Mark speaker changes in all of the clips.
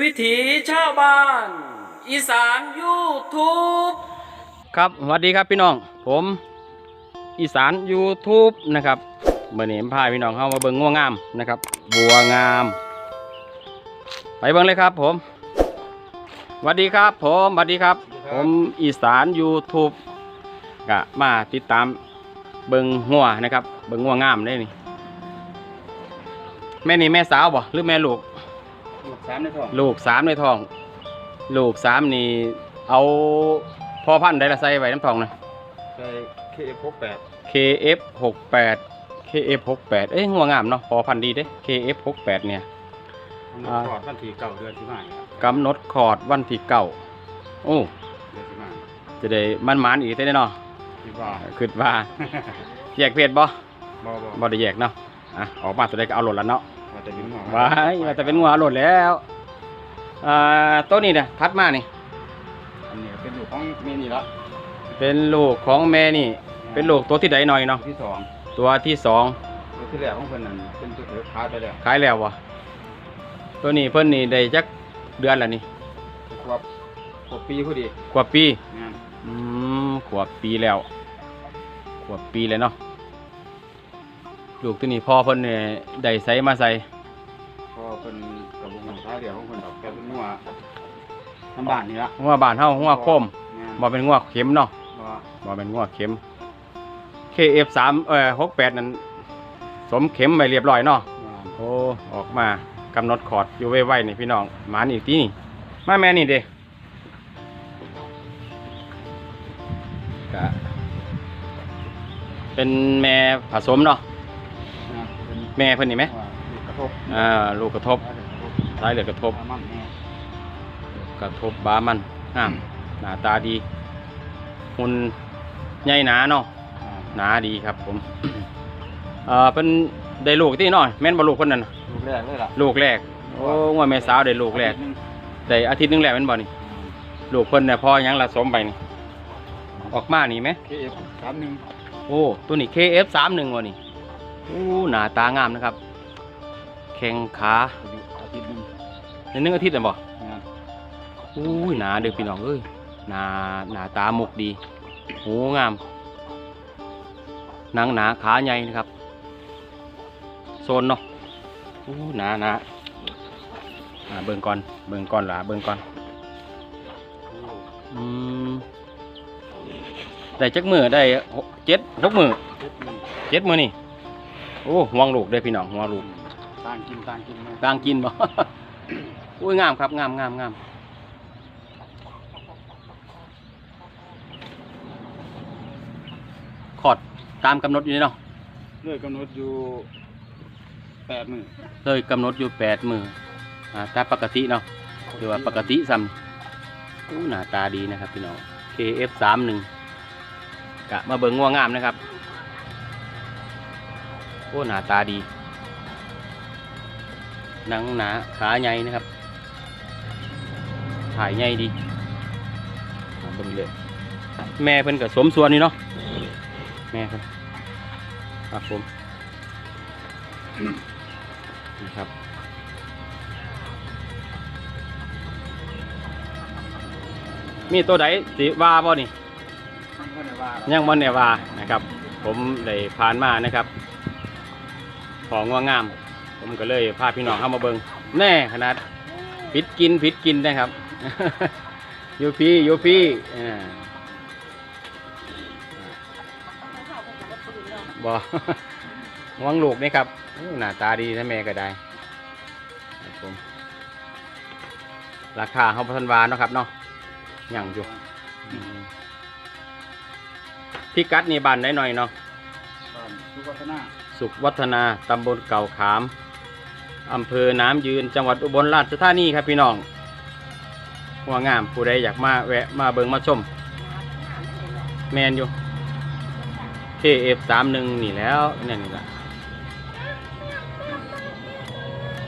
Speaker 1: วิถีชาวบ้าน อีสานยูทูบครับสวัสดีครับพี่น้อง ผม อีสาน YouTube นะครับเมื่อนี้ผมพาพี่น้องเข้ามาเบิ่งง่วงงามนะครับ บัวงาม ไปเบิ่งเลยครับ ผมสวัสดีครับ ผมสวัสดีครับ ผมอีสาน YouTube กะมาติดตามเบิ่งงัวนะครับ เบิ่งงัวงามได้นี่แม่นี่แม่สาวบ่หรือแม่ลูก
Speaker 2: ลูกสามในท้อง
Speaker 1: ลูกสามในท้อง ลูกสามนี่เอาพ่อพันธุ์ได้ละใส่ไว้น้ำทองนะ
Speaker 2: ใช่เคเอฟหกแปด
Speaker 1: KF 6 8 KF 6 8เอ้ยหัวงามเนาะพอพันธุ์ดีเด้ KF 6 8เนี่ย
Speaker 2: มัน
Speaker 1: อ่า
Speaker 2: ถอดวันที่เก่าเดือนที่มาครับ
Speaker 1: กำหนดคอร์ดวันที่เก้าโอ้
Speaker 2: เดือนที่มา
Speaker 1: จะได้มันมันๆอีกได้เนาะ
Speaker 2: ที่ว่า
Speaker 1: คิดว่า แยกเพศบ่
Speaker 2: บ่บ่
Speaker 1: บ่ได้แยกเนาะอะออกมาตัวใดก็เอาหล่นแล้วเนาะ
Speaker 2: ว่าแต่เป็นหัว
Speaker 1: ว้ายว่าแต่เป็นหัวหล่นแล้วอ่าตัวนี้เนี่ยทัดมานี่
Speaker 2: อันนี้เป็นลูกของเมนี่ละ
Speaker 1: เป็นลูกของแม่นี่ เป็นลูกตัวที่ใดหน่อยเนาะ
Speaker 2: ที่สอง
Speaker 1: ตัวที่สอง
Speaker 2: ตัวที่แรกของเพิ่นนั่นเป็นตัวเถือขาดไปแล้ว
Speaker 1: ขายแล้ววะตัวนี้เพิ่นนี่ได้จักเดือนแล้วนี่
Speaker 2: ครบครบปีพอดี
Speaker 1: กว่าปี
Speaker 2: งาน
Speaker 1: อืมขวบปีแล้วขวบปีเลยเนาะ ลูกตัวนี้พ่อเพิ่นเนี่ยได้ใส่มาใส่
Speaker 2: พอเพิ่นกับวงท้ายเดียวของเพิ่นดอกแกเป็นหัวน้ำบ้านนี่ละ
Speaker 1: หัวบานเฮาหัวโคม
Speaker 2: งาน
Speaker 1: บ่เป็นหัวเข็มเนาะ
Speaker 2: บ่
Speaker 1: บ่เป็นหัวเข็ม KF3 เอ่อ68นั้นสมเข็มไปเรียบร้อยเนาะ
Speaker 2: งาน
Speaker 1: โอ้ออกมากำหนดคอร์ดอยู่ไว้ๆนี่พี่น้องหมานี่ที่นี่มาแม่นี่เด้ก็เป็นแม่ผสมเนาะ
Speaker 2: งานเป็น
Speaker 1: แม่เพิ่นนี่ไหม
Speaker 2: ลูกกระทบ
Speaker 1: อ่าลูกกระทบสายเหลือกระทบ
Speaker 2: มันแม่
Speaker 1: กระทบบามันงามหน้าตาดีหุ่นใหญ่หนาเนาะ
Speaker 2: อ่า
Speaker 1: หนาดีครับผม เอ่อเป็นได้ลูกที่น้อยแม่นบ่ลูกคนนั้นน่ะ
Speaker 2: ลูกแรกเลยล่ะ
Speaker 1: ลูกแรก โอ้ว่าแม่สาวได้ลูกแรกได้อาทิตย์หนึงแล้วแม่นบ่นี่ลูกเพิ่นเนี่ยพอหยังละสมไปนี่ออกมานี่ไหม
Speaker 2: เคเอฟสามหนึ่ง
Speaker 1: โอ้ตัวนี้ KF31 วะนี่โอ้หน้าตางามนะครับ แข้งขา
Speaker 2: อาทิตย์หนึ่ง
Speaker 1: ในหนึงอาทิตย์น่ะบ่อู้หนาเด้อพี่น้องเอ้ยหนาหนาตาหมกดีหูงามหนังหนาขาใหญ่นะครับโซนเนาะอู้หนาหนาอ่าเบิ่งก่อนเบิ่งก่อนหล่ะเบิ่งก่อนอืมได้จักมือได้เจ็ดหกมือเจ็ดมือนี่ โอ้ห่วงลูกเด้อพี่น้องห่วงลูก
Speaker 2: ต่างกินต่างกินไหม
Speaker 1: กลางกินบ่ อุ้ยงามครับงามงามงามขอดตามกำหนดอยู่นี่เนาะ
Speaker 2: เลื่อยกำหนดอยู่แปดหมื่น
Speaker 1: เลยกำหนดอยู่แปดมืออ่าตามปกติเนาะหรือว่าปกติซ้ำอู้หน้าตาดีนะครับพี่น้อง KF สามหนึ่งกะมาเบิ่งง่วงงามนะครับ โอ้หน้าตาดีหนังหนาขาใหญ่นะครับ ถ่ายใหญ่ดีเอาเบิ่งเลยแม่เพิ่นกับสมส่วนนี่เนาะแม่เพิ่นครับผมนี่ครับมีตัวใดสิว่าบ่นี่
Speaker 2: ก็ได้ว่า
Speaker 1: ยังบ่เนี่ยว่านะครับ ผมได้ผ่านมานะครับ ของว่างาม ผมก็เลยพาพี่น้องเข้ามาเบิงแน่ขนาดผิดกินผิดกินนะครับยูพี่ยูพี่อ่าบอวังลูกนี่ครับหน้าตาดีนแม่ก็ได้ครับผมราคาเขาพันวาเนาะครับเนาะยังอยู่พี่กัดนี่บานได้หน่อยเนาะ
Speaker 2: บานสุวัฒนา
Speaker 1: สุขวัฒนาตำบลเก่าขาม อำเภอน้ำยืนจังหวัดอุบลราชธานีครับพี่น้องหัวงามผู้ใดอยากมาแวะมาเบิงมาชม แมนอยู่ KF สามหนึ่งนี่แล้วเนี่ยนี่ละ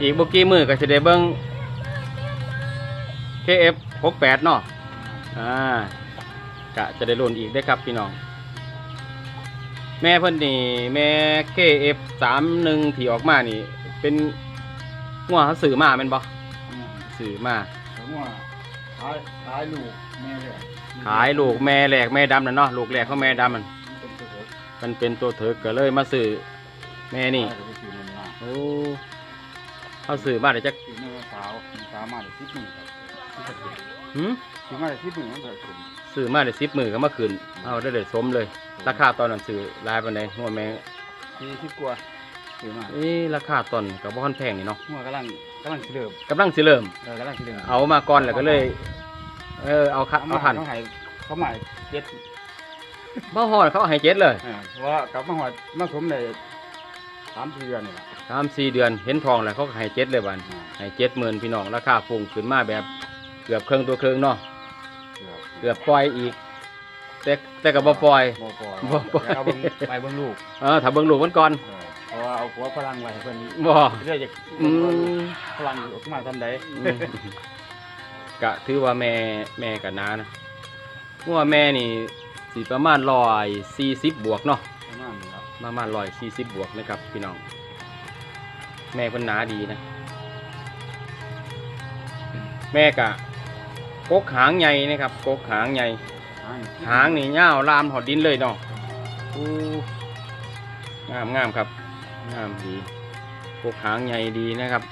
Speaker 1: อีกบุกี้มือก็จะได้เบิง KF หกแปดเนาะอ่ากะจะได้รุ่นอีกได้ครับพี่น้อง แม่เพิ่นนี่แม่ KF สามหนึ่งที่ออกมานี่ เป็นงัวเขาสื่อมาเป็นบ่
Speaker 2: อืม
Speaker 1: ซื้อมา
Speaker 2: ผมว่าขายขายลูกแม่เลย
Speaker 1: ขายลูกแม่แหลกแม่ดำนั่นเนาะลูกแหลกเขาแม่ดำมัน
Speaker 2: มันเป็นตัวเถอะ
Speaker 1: มันเป็นตัวเถิกก็เลยมาซื้อแม่นี่
Speaker 2: ขายก็ไปซื้อมันมา
Speaker 1: โอ้เขาซื้อมาเดี๋ยวจะ
Speaker 2: ซื้อแม่สาวสาวมาได้สิบหนึ่งครับ
Speaker 1: หืม
Speaker 2: ซื้อมาได้สิบหนึ่งมันเกิดขึ้น
Speaker 1: ซื้อมาเดี๋ยวสิบมือก็มาคืนเอาได้เลยสมเลย ราคาตอนนั้นซื้อรายปันใดหัวแม่
Speaker 2: สี่สิบกว่าซื้อมา
Speaker 1: เอ้ราคาตอนกับบ่ค่อนแพงนี่เนาะ
Speaker 2: หัวกำลังกำลังสิเริ่ม
Speaker 1: กำลังสิเริ่ม
Speaker 2: เออกำลังสิเริ่ม
Speaker 1: เอามาก่อนแล้วก็เลย เออเอาคัเอาทัน
Speaker 2: เขาให้เขาหมายเจ็ด
Speaker 1: บ่ฮอดเขาเอาให้เจ็ดเลย
Speaker 2: เออเพราะว่ากลับมาหัวมาสมได้สามสี่เดือนนี่แหละ
Speaker 1: สามสี่เดือนเห็นทองแล้วเขาก็ให้เจ็ดเลยบันให้เจ็ดหมื่นพี่น้องราคาพุ่งขึ้นมาแบบเกือบเครื่องตัวเครื่องเนาะ
Speaker 2: เกือบ
Speaker 1: เกือบปล่อยอีก แต่แต่ก็บ่ปล่อย
Speaker 2: บ่ปล่อย
Speaker 1: บ่ปล่อย
Speaker 2: แล้วเอาเบิ่งไปเบิ่งลูก
Speaker 1: เออถ้าเบิ่งลูกมันก่อน
Speaker 2: เออเพราะว่าเอาหัวพลังไว้ให้เพิ่น
Speaker 1: บ่
Speaker 2: เรื่อยจาก
Speaker 1: อืม
Speaker 2: พลังออกมาทำใด
Speaker 1: อืมกะถือว่าแม่แม่กับน้านะว่าแม่นี่สิประมาณร้อยสี่สิบบวกเนาะ
Speaker 2: ประมาณนี้ครับ
Speaker 1: ประมาณร้อยสี่สิบบวกนะครับพี่น้อง แม่เพิ่นหนาดีนะ แม่กะ กกหางใหญ่นะครับกกหางใหญ่ หางนี่ยาวลามหอดดินเลยเนาะอู้งามงามครับงามดีกกหางใหญ่ดีนะครับ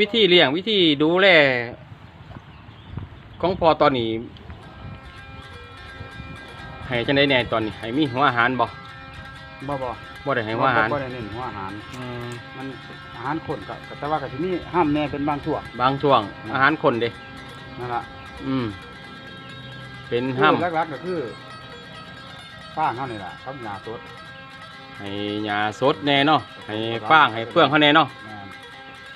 Speaker 1: วิธีเลี้ยงวิธีดูแลของพอตอนนี้ให้จังได้แหน่ตอนนี้ให้มีหัวอาหารบ่
Speaker 2: บ่บ่
Speaker 1: บ่ได้ให้หัวอาหาร
Speaker 2: บ่ได้เน้นหัวอาหาร
Speaker 1: อืม
Speaker 2: มันอาหารคนก็ก็แต่ว่าก็สิมีห้ามแม่เป็นบางช่วง
Speaker 1: บางช่วงอาหารคนเด้
Speaker 2: นั่นล่ะ
Speaker 1: อืม เป็นห้าม
Speaker 2: คือหลักๆก็คือฟ้างเฮานี่ล่ะครับหญ้าสด
Speaker 1: ให้ยาสดแน่เนาะให้ฟางให้เฟื่องเขาแน่เนาะ
Speaker 2: แม่น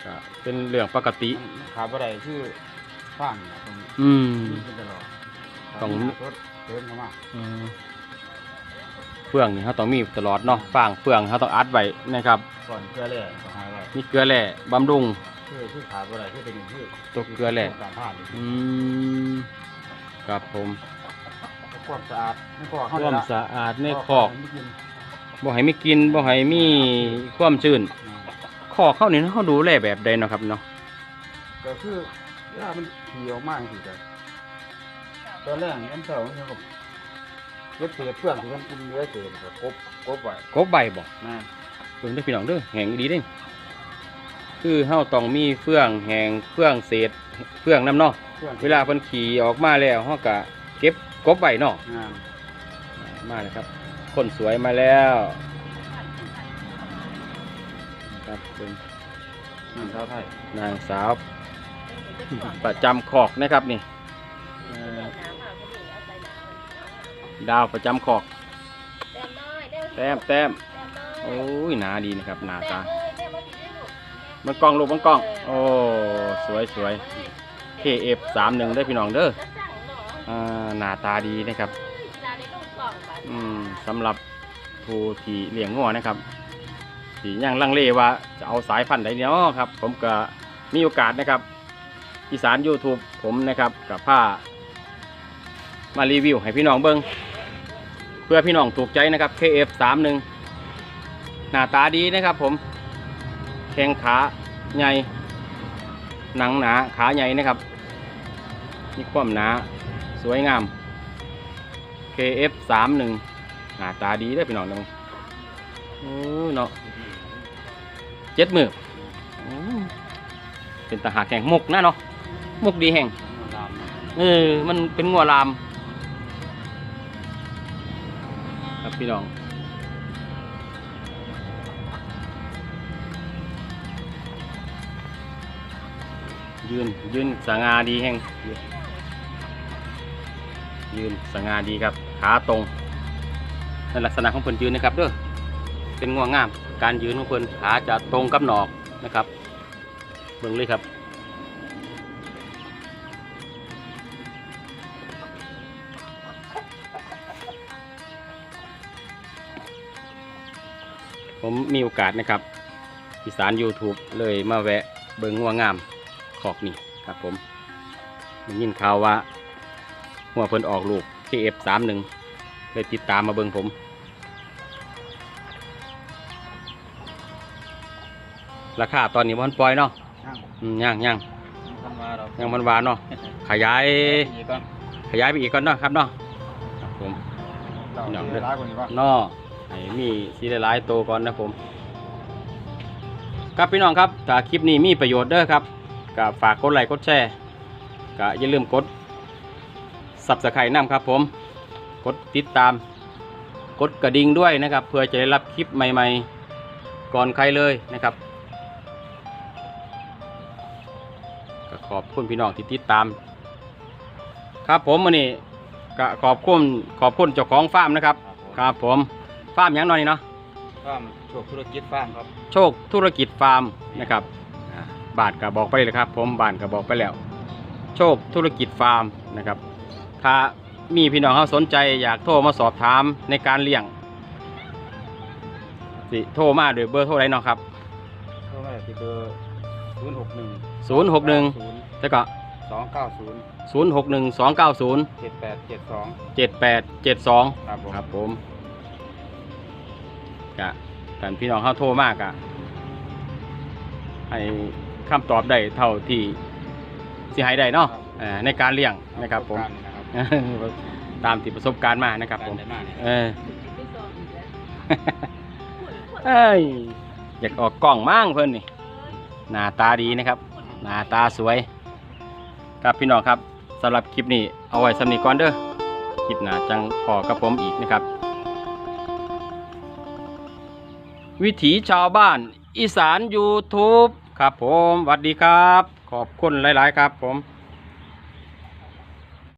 Speaker 1: ก็เป็นเรื่องปกติ
Speaker 2: มันขาดบ่ได้คือฟ้างนี่ล่ะตรงนี้
Speaker 1: อืม
Speaker 2: มีขึ้นตลอด
Speaker 1: ต้อง
Speaker 2: หญ้าสดเติมเข้ามา
Speaker 1: เฟืองนี่เขาต้องมีตลอดเนาะฟางเฟืองเขาต้องอัดไว้นะครับ
Speaker 2: ก่อนเกลือแร่ก็หายไว้
Speaker 1: มีเกลือแร่บำรุง
Speaker 2: คือคือขาดบ่ได้คือเป็นคือ
Speaker 1: ตัวเกลือแร่อืมครับผม
Speaker 2: ความสะอาดไม่พอ
Speaker 1: ค
Speaker 2: เฮา
Speaker 1: วามสะอาดในคอกบ่ให้มีกินบ่ให้มีความชื้น
Speaker 2: อ่า
Speaker 1: คอกเข้านี่เขาดูแลแบบใดเนาะครับเนาะ
Speaker 2: ก็คือเวลามันขี่ออกมาจังซี่ก็ตอนแรกน้ำเสาเนี่ยก็ เก็บเศษเพื่อนที่มันกินเหลือเศษก็กบกบไว้
Speaker 1: กบใบบ่
Speaker 2: นะ
Speaker 1: เบิ่งเด้อพี่น้องเด้อแหงดีเด้คือเฮาต้องมีเฟื่องแหงเฟื่องเศษเฟื่องน้ำเนาะ
Speaker 2: เพื่อน
Speaker 1: เวลาเพิ่นขี่ออกมาแล้วเฮาก็เก็บกบไว้เนาะ
Speaker 2: งาน
Speaker 1: มาเลยครับ คนสวยมาแล้วครับเป็น
Speaker 2: งานชาวไทย
Speaker 1: นางสาวประจำขอกนะครับนี่ เอ่อ ดาวประจำขอกแต้มแต้มโอ้ยหนาดีนะครับหนาตามันกล้องลูกมันกล้อง โอ้สวยสวย KF 3 1ได้อพี่น้องเด้ออ่าหน้าตาดีนะครับอืมสำหรับผู้ที่เลี้ยงงัวนะครับที่ยังลังเลว่าจะเอาสายพันธุ์ใดเนาะครับ ผมก็มีโอกาสนะครับอีสาน YouTube ผมนะครับกับผ้า มารีวิวให้พี่น้องเบิงเพื่อพี่น้องถูกใจนะครับ KF 3 1 หน้าตาดีนะครับผมแข้งขาใหญ่หนังหนาขาใหญ่นะครับมีความหนาสวยงาม KF 3 1 หน้าตาดีได้พี่น้องเด้อโอ้เนาะเจ็ดมือเป็นตาหากแห่งมุกนะเนาะมุกดีแห่งเออมันเป็นงัวลาม ครับพี่น้องยืนยืนสง่าดีแห่งยืนสง่าดีครับขาตรงในลักษณะของเพิ่นยืนนะครับเด้อเป็นง่วงงาม การยืนของเพิ่นขาจะตรงกับหนอกนะครับเบิ่งเลยครับ ผมมีโอกาสนะครับอีสาน YouTube เลยมาแวะเบิงงัวงามขอกนี่ครับผมได้ยินข่าวว่าหัวเพิ่นออกลูก KF 3 1 เลยติดตามมาเบิ่งผมราคาตอนนี้มันปล่อยเนาะ
Speaker 2: ย่าง
Speaker 1: อืมย่างย่าง
Speaker 2: ทำมาเรา
Speaker 1: ย่างมันหวานเนาะ ขยาย
Speaker 2: อีกก่อน
Speaker 1: ขยายไปอีกก่อนเนาะครับเนาะครับผม
Speaker 2: เรา
Speaker 1: ย่าง
Speaker 2: เวลาก่อนดีกว่า
Speaker 1: เนาะ ให้มีสีหลายๆโตวก่อนนะผม ครับพี่น้องครับถ้าคลิปนี้มีประโยชน์เด้อครับก็ฝากกดไลค์กดแชร์ก็อย่าลืมกด subscribe นำครับ ผม กดติดตาม กดกระดิ่งด้วยนะครับ เพื่อจะได้รับคลิปใหม่ๆ ก่อนใครเลยนะครับก็ขอบคุณพี่น้องที่ติดตาม ครับผมวันนี้ก็ขอบคุณขอบคุณเจ้าของฟาร์มนะครับ ครับผม ฟาร์มหยังหน่อยเนาะ
Speaker 2: ฟาร์มโชคธุรกิจฟาร์มครับ
Speaker 1: โชคธุรกิจฟาร์มนะครับอ่าบ้านก็บอกไปเลยครับ ผมบ้านก็บอกไปแล้ว โชคธุรกิจฟาร์มนะครับถ้ามีพี่น้องเขาสนใจอยากโทรมาสอบถามในการเลี้ยงสิโทรมาโดวยเบอร์โทรไรเนาะครับ
Speaker 2: เข้ามาที่เบอร์ศูนย์หกหนึ่ง
Speaker 1: 061 แล้วก็
Speaker 2: สองเก้าศูนย์
Speaker 1: 061 290
Speaker 2: เจ็ดแปดเจ็ดสอง
Speaker 1: 7872
Speaker 2: ครับผม
Speaker 1: ครับผม กะท่านพี่น้องเขาโทรมากอะให้คำตอบได้เท่าที่สิให้ได้เนาะเอ่อในการเลี้ยงนะครับผม
Speaker 2: นะครับ
Speaker 1: ตามที่ประสบการณ์มานะครับผม
Speaker 2: ได้มากเนี่ย
Speaker 1: เออ เอ้ยอยากออกกล้องมั่งเพื่อนนี่หน้าตาดีนะครับ หน้าตาสวย ครับพี่น้องครับสำหรับคลิปนี้เอาไว้สำนีก่อนเด้อคลิปหน้าจังพอกับผมอีกนะครับ วิถีชาวบ้านอีสาน YouTube ครับผมสวัสดีครับ ขอบคุณหลาย ๆ ครับผม